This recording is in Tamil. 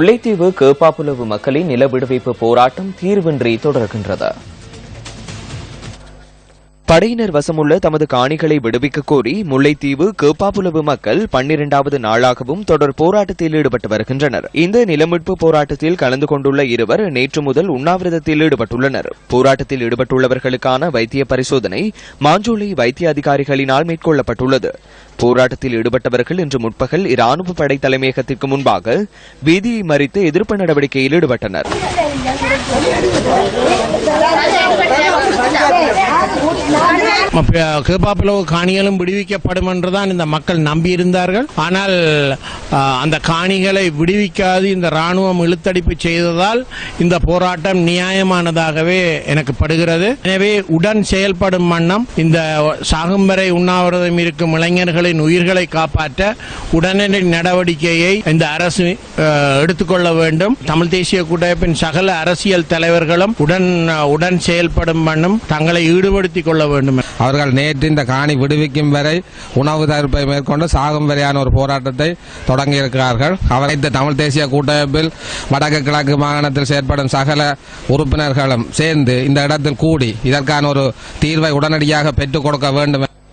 முல்லைத்தீவு கேப்பாப்புலவு மக்களின் நில விடுவிப்பு போராட்டம் தீர்வின்றி தொடர்கின்றது. படையினர் வசமுள்ள தமது காணிகளை விடுவிக்க கோரி முல்லைத்தீவு கேப்பாப்புலவு மக்கள் பன்னிரண்டாவது நாளாகவும் தொடர் போராட்டத்தில் ஈடுபட்டு வருகின்றனர். இந்த நிலமீட்பு போராட்டத்தில் கலந்து கொண்டுள்ள இருவர் நேற்று முதல் உண்ணாவிரதத்தில் ஈடுபட்டுள்ளனர். போராட்டத்தில் ஈடுபட்டுள்ளவர்களுக்கான வைத்திய பரிசோதனை மாஞ்சோலை வைத்திய அதிகாரிகளினால் மேற்கொள்ளப்பட்டுள்ளது. போராட்டத்தில் ஈடுபட்டவர்கள் இன்று முற்பகல் இராணுவ படை தலைமையகத்திற்கு முன்பாக வீதியை மறித்து எதிர்ப்பு நடவடிக்கையில் ஈடுபட்டனர். கேப்பாப்புலவு காணிகளும் விடுவிக்கப்படும் என்றுதான் இந்த மக்கள் நம்பியிருந்தார்கள். ஆனால் அந்த காணிகளை விடுவிக்காது இந்த ராணுவம் இழுத்தடிப்பு செய்ததால் இந்த போராட்டம் நியாயமானதாகவே எனக்கு படுகிறது. எனவே உடன் செயல்படும் வண்ணம் இந்த சாகும்பரை உண்ணாவிரதம் இருக்கும் இளைஞர்களின் உயிர்களை காப்பாற்ற உடனடி நடவடிக்கையை இந்த அரசு எடுத்துக்கொள்ள வேண்டும். தமிழ் தேசிய கூட்டமைப்பின் சகல அரசியல் தலைவர்களும் உடன் உடன் செயல்படும் வண்ணம் தங்களை ஈடுபடுத்திக் கொள்ள வேண்டும். அவர்கள் நேற்று இந்த காணி விடுவிக்கும் வரை உணவு தவிர்ப்பை மேற்கொண்டு சாகும் வரையான ஒரு போராட்டத்தை தொடங்கியிருக்கிறார்கள். அவர் இந்த தமிழ் தேசிய கூட்டமைப்பில் வடக்கு கிழக்கு மாகாணத்தில் செயற்படும் சகல உறுப்பினர்களும் சேர்ந்து இந்த இடத்தில் கூடி இதற்கான ஒரு தீர்வை உடனடியாக பெற்றுக் கொடுக்க வேண்டும்